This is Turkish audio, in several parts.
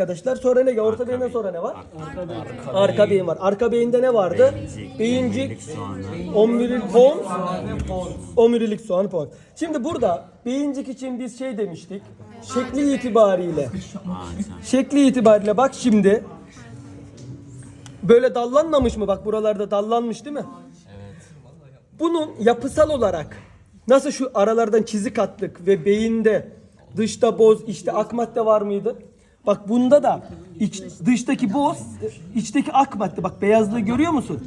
Arkadaşlar sonra ne? Orta beyinden sonra ne var? Arka beyin var. Arka beyinde ne vardı? Beyincik, omurilik pons, omurilik soğan pons. Şimdi burada beyincik için biz şey demiştik. Şekli itibariyle. Şekli itibariyle bak şimdi. Böyle dallanmamış mı? Bak buralarda dallanmış değil mi? Bunun yapısal olarak nasıl şu aralardan çizik attık ve beyinde dışta boz işte ak madde var mıydı? Bak bunda da iç, dıştaki boz içteki ak madde bak beyazlığı görüyor musun?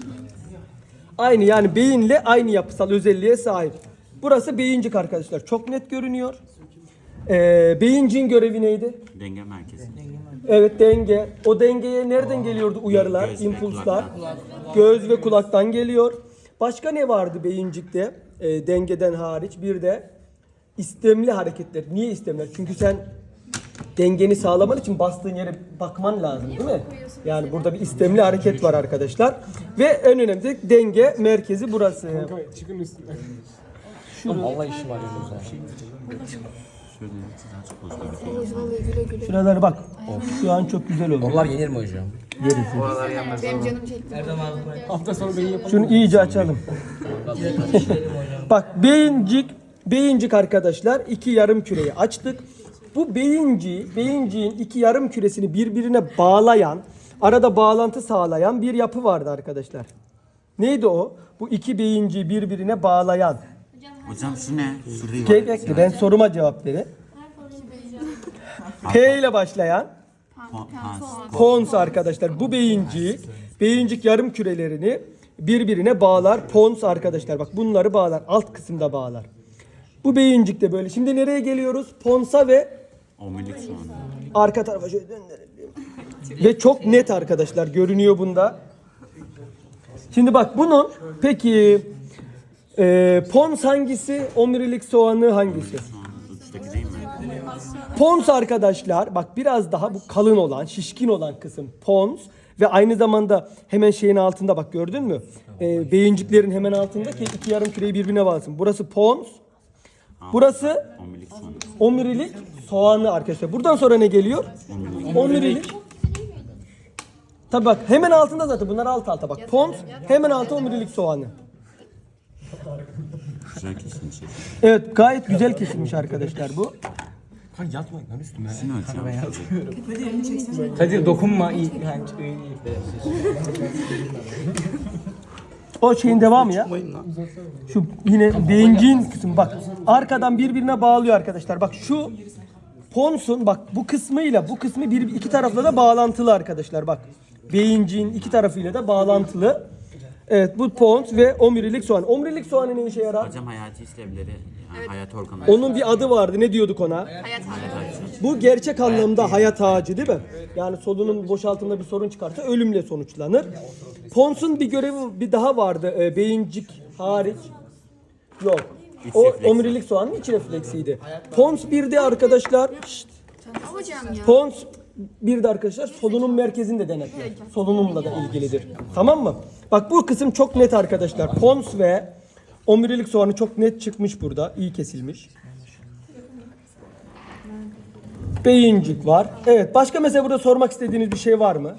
Aynı yani beyinle aynı yapısal özelliğe sahip. Burası beyincik arkadaşlar. Çok net görünüyor. Ee, beyincin görevi neydi? Denge merkezi. Evet denge. O dengeye nereden geliyordu uyarılar, Göz ve impulslar? Göz ve kulaktan geliyor. Başka ne vardı beyincikte? Ee, dengeden hariç bir de istemli hareketler. Niye istemler? Çünkü sen dengeni sağlaman için bastığın yere bakman lazım değil mi? Yani burada bir istemli hareket var arkadaşlar. Ve en önemli denge merkezi burası. Çıkın üstüne. Allah işim var ya. Şuralara bak. Şu an çok güzel oldu. Onlar yenir mi hocam? Benim canım çekti. Hafta sonu beyin yapalım. Şunu iyice açalım. Bak beyincik, beyincik arkadaşlar iki yarım küreyi açtık. Bu beyinci, beyinciğin iki yarım küresini birbirine bağlayan, arada bağlantı sağlayan bir yapı vardı arkadaşlar. Neydi o? Bu iki beyinciyi birbirine bağlayan. Hocam şu ne? Gel yuvarlak bekle ben soruma cevap verin. P ile başlayan pons arkadaşlar. Bu beyincik, beyincik yarım kürelerini birbirine bağlar. Pons arkadaşlar bak bunları bağlar. Alt kısımda bağlar. Bu beyincik de böyle. Şimdi nereye geliyoruz? Ponsa ve Omurilik soğanı. arka tarafa şöyle döndürelim. Ve çok net arkadaşlar görünüyor bunda. Şimdi bak bunun peki e, pons hangisi? Omurilik soğanı hangisi? Değil mi? Pons arkadaşlar bak biraz daha bu kalın olan, şişkin olan kısım pons ve aynı zamanda hemen şeyin altında bak gördün mü? Ee, beyinciklerin hemen altında ki iki yarım küreyi birbirine bağlasın. Burası pons. Burası Omurilik omurilik soğanı arkadaşlar. Buradan sonra ne geliyor? Omurilik. Tabi bak hemen altında zaten bunlar alt alta bak. Pons hemen altı omurilik soğanı. Güzel kesilmiş. Evet gayet güzel kesilmiş arkadaşlar bu. Ha yatmayın lan üstüme. Şunu hocam. Hadi dokunma iyi. Yani, iyi, iyi. O şeyin devamı ya. Şu yine beyincin kısmı bak. Arkadan birbirine bağlıyor arkadaşlar. Bak şu ponsun bak bu kısmıyla bu kısmı bir iki tarafla da bağlantılı arkadaşlar bak. Beyincin iki tarafıyla da bağlantılı. Evet bu pons ve omurilik soğan. Omurilik soğanı ne işe yarar? Hocam hayati işlevleri, yani hayat organları. Onun bir adı vardı. Ne diyorduk ona? Hayat hali. Bu gerçek anlamda hayat ağacı değil mi? Yani solunum boşaltımda bir sorun çıkarsa ölümle sonuçlanır. Pons'un bir görevi bir daha vardı. E, beyincik hariç. Yok. O omurilik soğanın iç refleksiydi. Pons bir de arkadaşlar şşt, Hocam ya. Pons bir de arkadaşlar solunum merkezinde denetler. Solunumla da ilgilidir. Tamam mı? Bak bu kısım çok net arkadaşlar. Pons ve omurilik soğanı çok net çıkmış burada. İyi kesilmiş. Beyincik var. Evet. Başka mesela burada sormak istediğiniz bir şey var mı?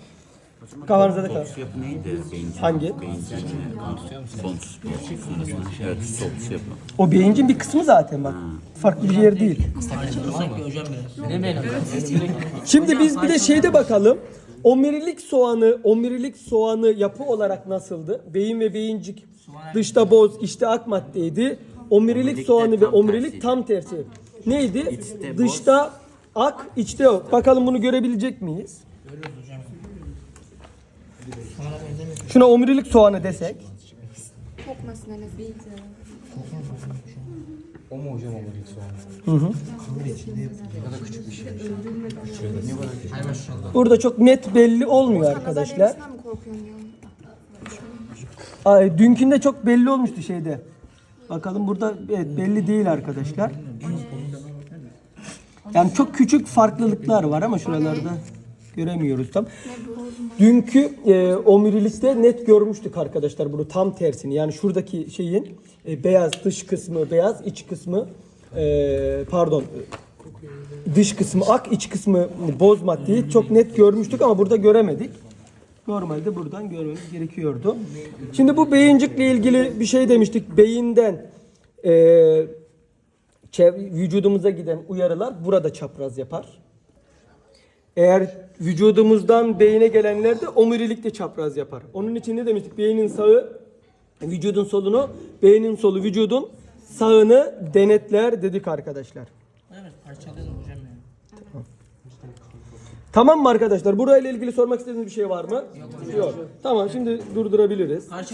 Kafanıza da kalır. Yapı neydi? Beyincik. Hangi? Beyincik. Pons. Evet, sol yapı. O beyincin bir kısmı zaten bak. Farklı bir yer değil. Şimdi biz bir de şeyde bakalım. Omurilik soğanı, omurilik soğanı yapı olarak nasıldı? Beyin ve beyincik dışta boz, içte ak maddeydi. Omurilik soğanı ve omurilik tam tersi. Neydi? Dışta ak, içte yok. Bakalım bunu görebilecek miyiz? Şuna omurilik soğanı desek. Kokmasın en. O mu hocam omurilik soğanı? Burada çok net belli olmuyor arkadaşlar. Ay, dünkünde çok belli olmuştu şeyde. Bakalım burada evet, belli değil arkadaşlar. Yani çok küçük farklılıklar var ama şuralarda göremiyoruz tam. Dünkü e, omurilikte net görmüştük arkadaşlar bunu tam tersini. Yani şuradaki şeyin e, beyaz dış kısmı beyaz, iç kısmı e, pardon dış kısmı ak, iç kısmı boz maddeyi çok net görmüştük ama burada göremedik. Normalde buradan görmemiz gerekiyordu. Şimdi bu beyincikle ilgili bir şey demiştik. Beyinden çev- vücudumuza giden uyarılar burada çapraz yapar. Eğer vücudumuzdan beyine gelenler de omurilikte çapraz yapar. Onun için ne demiştik? Beynin sağı vücudun solunu, beynin solu vücudun sağını denetler dedik arkadaşlar. Evet parçalayalım hocam ya. Tamam mı arkadaşlar? Burayla ilgili sormak istediğiniz bir şey var mı? Yok. Tamam şimdi durdurabiliriz. Parça